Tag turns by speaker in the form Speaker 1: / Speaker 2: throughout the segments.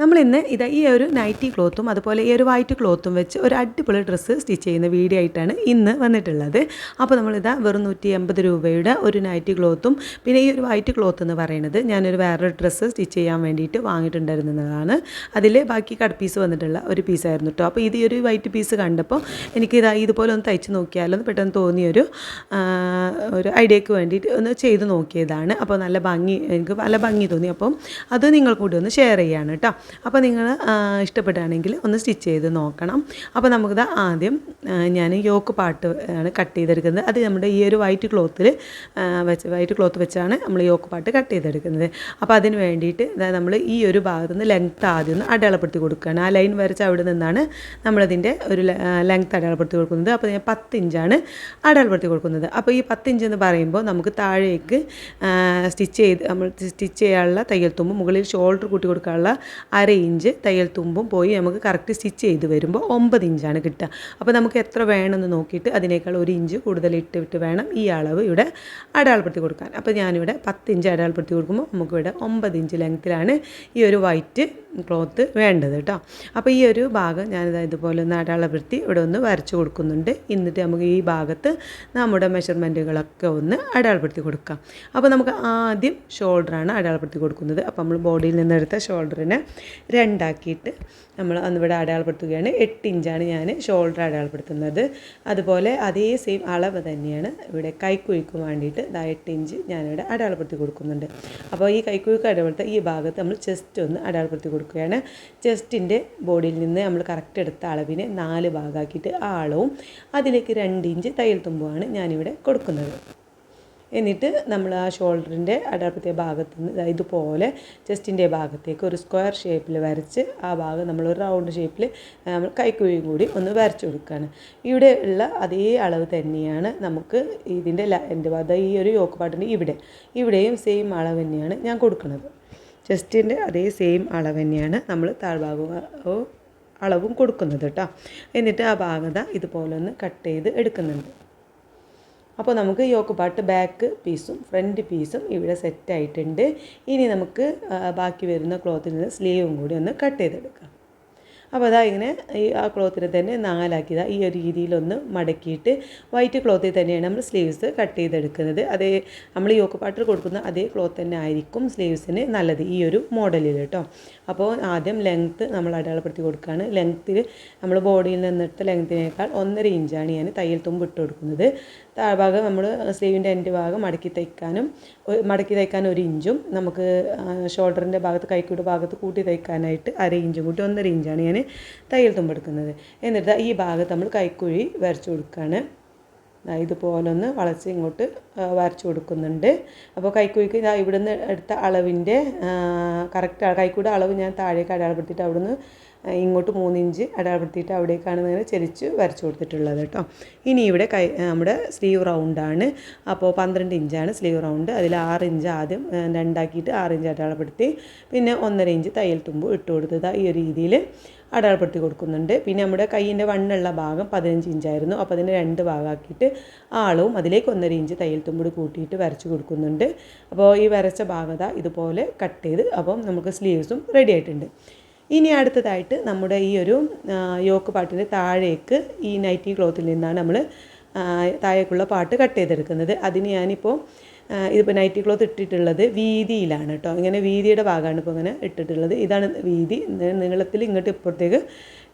Speaker 1: നമ്മളിന്ന് ഇത് ഈ ഒരു നൈറ്റി ക്ലോത്തും അതുപോലെ ഈ ഒരു വൈറ്റ് ക്ലോത്തും വെച്ച് ഒരു അടിപൊളി ഡ്രസ്സ് സ്റ്റിച്ച് ചെയ്യുന്ന വീഡിയോ ആയിട്ടാണ് ഇന്ന് വന്നിട്ടുള്ളത്. അപ്പോൾ നമ്മളിതാ വെറും നൂറ്റി എൺപത് രൂപയുടെ ഒരു നൈറ്റി ക്ലോത്തും പിന്നെ ഈ ഒരു വൈറ്റ് ക്ലോത്ത് എന്ന് പറയുന്നത് ഞാനൊരു വേറൊരു ഡ്രസ്സ് സ്റ്റിച്ച് ചെയ്യാൻ വേണ്ടിയിട്ട് വാങ്ങിയിട്ടുണ്ടായിരുന്നതാണ്. അതിൽ ബാക്കി കട്ട് പീസ് വന്നിട്ടുള്ള ഒരു പീസായിരുന്നു കേട്ടോ അപ്പോൾ ഇത് ഈ ഒരു വൈറ്റ് പീസ് കണ്ടപ്പോൾ എനിക്ക് ഇതാ ഇതുപോലെ ഒന്ന് തയ്ച്ച് നോക്കിയാലോ എന്ന് പെട്ടെന്ന് തോന്നിയൊരു ഒരു ഐഡിയക്ക് വേണ്ടിയിട്ട് ഒന്ന് ചെയ്ത് നോക്കിയതാണ്. അപ്പോൾ നല്ല ഭംഗി എനിക്ക് നല്ല ഭംഗി തോന്നി. അപ്പം അത് നിങ്ങൾ കൂടി ഒന്ന് ഷെയർ ചെയ്യാണ് കേട്ടോ അപ്പോൾ നിങ്ങൾ ഇഷ്ടപ്പെട്ടാണെങ്കിൽ ഒന്ന് സ്റ്റിച്ച് ചെയ്ത് നോക്കണം. അപ്പോൾ നമുക്കിത് ആദ്യം ഞാൻ യോക്ക് പാട്ട് ആണ് കട്ട് ചെയ്തെടുക്കുന്നത്. അത് നമ്മുടെ ഈ ഒരു വൈറ്റ് ക്ലോത്തിൽ വെച്ച് വൈറ്റ് ക്ലോത്ത് വെച്ചാണ് നമ്മൾ യോക്ക് പാട്ട് കട്ട് ചെയ്തെടുക്കുന്നത്. അപ്പോൾ അതിന് വേണ്ടിയിട്ട് നമ്മൾ ഈ ഒരു ഭാഗത്ത് നിന്ന് ലെങ്ത്ത് ആദ്യം ഒന്ന് അടയാളപ്പെടുത്തി കൊടുക്കുകയാണ്. ആ ലൈൻ വരച്ച് അവിടെ നിന്നാണ് നമ്മളതിന്റെ ഒരു ലെങ്ത്ത് അടയാളപ്പെടുത്തി കൊടുക്കുന്നത്. അപ്പോൾ ഞാൻ പത്ത് ഇഞ്ചാണ് അടയാളപ്പെടുത്തി കൊടുക്കുന്നത്. അപ്പോൾ ഈ പത്ത് ഇഞ്ച് എന്ന് പറയുമ്പോൾ നമുക്ക് താഴേക്ക് സ്റ്റിച്ച് ചെയ്ത് നമ്മൾ സ്റ്റിച്ച് ചെയ്യാനുള്ള തയ്യൽ തുമ്പ് മുകളിൽ ഷോൾഡർ കൂട്ടി കൊടുക്കാനുള്ള അര ഇഞ്ച് തയ്യൽ തുമ്പും പോയി നമുക്ക് കറക്റ്റ് സ്റ്റിച്ച് ചെയ്ത് വരുമ്പോൾ ഒമ്പത് ഇഞ്ചാണ് കിട്ടുക. അപ്പോൾ നമുക്ക് എത്ര വേണമെന്ന് നോക്കിയിട്ട് അതിനേക്കാൾ ഒരു ഇഞ്ച് കൂടുതൽ ഇട്ട് വിട്ട് വേണം ഈ അളവ് ഇവിടെ അടയാളപ്പെടുത്തി കൊടുക്കാൻ. അപ്പോൾ ഞാനിവിടെ പത്ത് ഇഞ്ച് അടയാളപ്പെടുത്തി കൊടുക്കുമ്പോൾ നമുക്കിവിടെ ഒമ്പത് ഇഞ്ച് ലെങ്ത്തിലാണ് ഈ ഒരു വൈറ്റ് ക്ലോത്ത് വേണ്ടത് കേട്ടോ. അപ്പോൾ ഈ ഒരു ഭാഗം ഞാനിത് ഇതുപോലെ ഒന്ന് അടയാളപ്പെടുത്തി ഇവിടെ ഒന്ന് വരച്ച് കൊടുക്കുന്നുണ്ട്. എന്നിട്ട് നമുക്ക് ഈ ഭാഗത്ത് നമ്മുടെ മെഷർമെന്റുകളൊക്കെ ഒന്ന് അടയാളപ്പെടുത്തി കൊടുക്കാം. അപ്പോൾ നമുക്ക് ആദ്യം ഷോൾഡറാണ് അടയാളപ്പെടുത്തി കൊടുക്കുന്നത്. അപ്പോൾ നമ്മൾ ബോഡിയിൽ നിന്നെടുത്ത ഷോൾഡറിനെ രണ്ടാക്കിയിട്ട് നമ്മൾ അന്നിവിടെ അടയാളപ്പെടുത്തുകയാണ്. എട്ട് ഇഞ്ചാണ് ഞാൻ ഷോൾഡർ അടയാളപ്പെടുത്തുന്നത്. അതുപോലെ അതേ സെയിം അളവ് തന്നെയാണ് ഇവിടെ കൈക്കുഴിക്കും വേണ്ടിയിട്ട് ഇതാ എട്ട് ഇഞ്ച് ഞാനിവിടെ അടയാളപ്പെടുത്തി കൊടുക്കുന്നുണ്ട്. അപ്പോൾ ഈ കൈക്കുഴിക്ക് അടയാളപ്പെടുത്ത ഈ ഭാഗത്ത് നമ്മൾ ചെസ്റ്റ് ഒന്ന് അടയാളപ്പെടുത്തി കൊടുക്കുകയാണ്. ചെസ്റ്റിന്റെ ബോഡിയിൽ നിന്ന് നമ്മൾ കറക്റ്റ് എടുത്ത അളവിനെ നാല് ഭാഗമാക്കിയിട്ട് ആ അളവും അതിലേക്ക് രണ്ട് ഇഞ്ച് തയ്യൽ തുമ്പുമാണ് ഞാനിവിടെ കൊടുക്കുന്നത്. എന്നിട്ട് നമ്മൾ ആ ഷോൾഡറിന്റെ അടപ്പത്തെ ഭാഗത്ത് നിന്ന് ഇതുപോലെ ചെസ്റ്റിന്റെ ഭാഗത്തേക്ക് ഒരു സ്ക്വയർ ഷേപ്പിൽ വരച്ച് ആ ഭാഗം നമ്മൾ ഒരു റൗണ്ട് ഷേപ്പിൽ നമ്മൾ കൈക്കുഴിയും കൂടി ഒന്ന് വരച്ചു കൊടുക്കുകയാണ് ഇവിടെ ഉള്ള അതേ അളവ് തന്നെയാണ് നമുക്ക് ഇതിന്റെ എന്റെ ഭാഗത്ത് ഈ ഒരു യോക്ക് പാട്ടിന്റെ ഇവിടെ. ഇവിടെയും സെയിം അളവ് തന്നെയാണ് ഞാൻ കൊടുക്കുന്നത്. ചെസ്റ്റിന്റെ അതേ സെയിം അളവ് തന്നെയാണ് നമ്മൾ താഴ്ഭാഗവും അളവും കൊടുക്കുന്നത് കേട്ടോ. എന്നിട്ട് ആ ഭാഗത ഇതുപോലെ ഒന്ന് കട്ട് ചെയ്ത് എടുക്കുന്നുണ്ട്. അപ്പോൾ നമുക്ക് യോക്ക് പാട്ട് ബാക്ക് പീസും ഫ്രണ്ട് പീസും ഇവിടെ സെറ്റ് ആയിട്ടുണ്ട്. ഇനി നമുക്ക് ബാക്കി വരുന്ന ക്ലോത്തിൽ നിന്ന് സ്ലീവും കൂടി ഒന്ന് കട്ട് ചെയ്തെടുക്കാം. അപ്പോൾ അതാ ഇങ്ങനെ ഈ ആ ക്ലോത്തിനെ തന്നെ നാലാക്കിയതാ ഈ ഒരു രീതിയിലൊന്ന് മടക്കിയിട്ട് വൈറ്റ് ക്ലോത്തിൽ തന്നെയാണ് നമ്മൾ സ്ലീവ്സ് കട്ട് ചെയ്തെടുക്കുന്നത്. അതേ നമ്മൾ യോക്ക് പാട്ടിൽ കൊടുക്കുന്ന അതേ ക്ലോത്ത് തന്നെ ആയിരിക്കും സ്ലീവ്സിന് നല്ലത് ഈ ഒരു മോഡലിൽ കേട്ടോ. അപ്പോൾ ആദ്യം ലെങ്ത്ത് നമ്മൾ അടയാളപ്പെടുത്തി കൊടുക്കുകയാണ്. ലെങ്ത്തിൽ നമ്മൾ ബോഡിയിൽ നിന്നിട്ട് ലെങ്ത്തിനേക്കാൾ ഒന്നര ഇഞ്ചാണ് ഞാൻ തയ്യൽ തുമ്പ് ഇട്ട് കൊടുക്കുന്നത്. താഴ്ഭാഗം നമ്മൾ സ്ലീവിന്റെ എന്റെ ഭാഗം മടക്കി തയ്ക്കാനും മടക്കി തയ്ക്കാൻ ഒരു ഇഞ്ചും നമുക്ക് ഷോൾഡറിന്റെ ഭാഗത്ത് കൈക്കൂടെ ഭാഗത്ത് കൂട്ടി തയ്ക്കാനായിട്ട് അര ഇഞ്ചും കൂട്ടി ഒന്നര ഇഞ്ചാണ് ഞാൻ തയ്യൽ തുമ്പെടുക്കുന്നത് എന്നിട്ട് ഈ ഭാഗത്ത് നമ്മൾ കൈക്കുഴി വരച്ചു കൊടുക്കുകയാണ് ഇതുപോലൊന്ന് വളച്ച് ഇങ്ങോട്ട് വരച്ചു കൊടുക്കുന്നുണ്ട്. അപ്പോൾ കൈക്കുഴിക്ക് ഇതാ ഇവിടുന്ന് എടുത്ത അളവിന്റെ കറക്റ്റ് കൈക്കൂടെ അളവ് ഞാൻ താഴേക്ക് അടയാളപ്പെടുത്തിയിട്ട് അവിടുന്ന് ഇങ്ങോട്ട് മൂന്നിഞ്ച് അടയാളപ്പെടുത്തിയിട്ട് അവിടേക്കാണ് നേരെ ചെരിച്ച് വരച്ചു കൊടുത്തിട്ടുള്ളത് കേട്ടോ. ഇനി ഇവിടെ കൈ നമ്മുടെ സ്ലീവ് റൗണ്ടാണ് അപ്പോൾ പന്ത്രണ്ട് ഇഞ്ചാണ് സ്ലീവ് റൗണ്ട്. അതിൽ ആറ് ഇഞ്ച് ആദ്യം രണ്ടാക്കിയിട്ട് ആറ് ഇഞ്ച് അടയാളപ്പെടുത്തി പിന്നെ ഒന്നര ഇഞ്ച് തയ്യൽ തുമ്പ് ഇട്ട് കൊടുത്തത് ഈ ഒരു രീതിയിൽ അടയാളപ്പെടുത്തി കൊടുക്കുന്നുണ്ട്. പിന്നെ നമ്മുടെ കൈയിന്റെ വണ്ണുള്ള ഭാഗം പതിനഞ്ച് ഇഞ്ചായിരുന്നു. അപ്പോൾ അതിനെ രണ്ട് ഭാഗമാക്കിയിട്ട് ആളവും അതിലേക്ക് ഒന്നര ഇഞ്ച് തയ്യൽ തുമ്പ് കൂട്ടിയിട്ട് വരച്ച് കൊടുക്കുന്നുണ്ട്. അപ്പോൾ ഈ വരച്ച ഭാഗത ഇതുപോലെ കട്ട് ചെയ്ത് അപ്പം നമുക്ക് സ്ലീവ്സും റെഡി ആയിട്ടുണ്ട്. ഇനി അടുത്തതായിട്ട് നമ്മുടെ ഈ ഒരു യോക്ക് പാട്ടിന്റെ താഴേക്ക് ഈ നൈറ്റി ക്ലോത്തിൽ നിന്നാണ് നമ്മൾ താഴേക്കുള്ള പാട്ട് കട്ട് ചെയ്തെടുക്കുന്നത്. അതിന് ഞാനിപ്പോൾ ഇതിപ്പോൾ നൈറ്റി ക്ലോത്ത് ഇട്ടിട്ടുള്ളത് വീതിയിലാണ് കേട്ടോ ഇങ്ങനെ വീതിയുടെ ഭാഗമാണ് ഇപ്പോൾ ഇങ്ങനെ ഇട്ടിട്ടുള്ളത്. ഇതാണ് വീതി. നീളത്തിൽ ഇങ്ങോട്ട് ഇപ്പുറത്തേക്ക്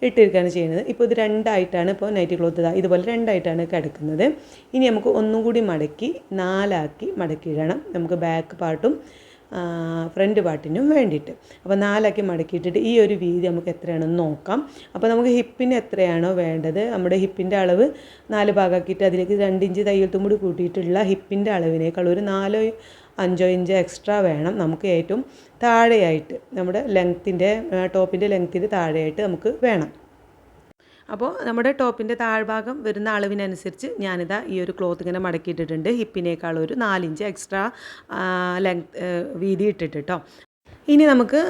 Speaker 1: ഇട്ടിരിക്കുകയാണ് ചെയ്യുന്നത്. ഇപ്പോൾ ഇത് രണ്ടായിട്ടാണ് ഇപ്പോൾ നൈറ്റി ക്ലോത്ത് ഇതാ ഇതുപോലെ രണ്ടായിട്ടാണ് കിടക്കുന്നത്. ഇനി നമുക്ക് ഒന്നും കൂടി മടക്കി നാലാക്കി മടക്കി ഇടണം നമുക്ക് ബാക്ക് പാർട്ടും ഫ്രണ്ട് പാർട്ടിനും വേണ്ടിയിട്ട്. അപ്പോൾ നാലാക്കി മടക്കിയിട്ടിട്ട് ഈ ഒരു വീതി നമുക്ക് എത്രയാണെന്ന് നോക്കാം. അപ്പോൾ നമുക്ക് ഹിപ്പിന് എത്രയാണോ വേണ്ടത്? നമ്മുടെ ഹിപ്പിന്റെ അളവ് നാല് ഭാഗമാക്കിയിട്ട് അതിലേക്ക് രണ്ട് ഇഞ്ച് തയ്യൽ കൂടി കൂട്ടിയിട്ടുള്ള ഹിപ്പിന്റെ അളവിനേക്കാൾ ഒരു നാലോ അഞ്ചോ ഇഞ്ച് എക്സ്ട്രാ വേണം നമുക്ക് ഏറ്റവും താഴെയായിട്ട്. നമ്മുടെ ലെങ്ത്തിന്റെ ടോപ്പിന്റെ ലെങ്ത്തിന് താഴെയായിട്ട് നമുക്ക് വേണം. അപ്പോൾ നമ്മുടെ ടോപ്പിന്റെ താഴ്ഭാഗം വരുന്ന അളവിനനുസരിച്ച് ഞാനിതാ ഈ ഒരു ക്ലോത്ത് ഇങ്ങനെ മടക്കിയിട്ടിട്ടുണ്ട്. ഹിപ്പിനേക്കാൾ ഒരു നാലിഞ്ച് എക്സ്ട്രാ ലെങ്ത് വീതി ഇട്ടിട്ട് കേട്ടോ ഇനി നമുക്ക്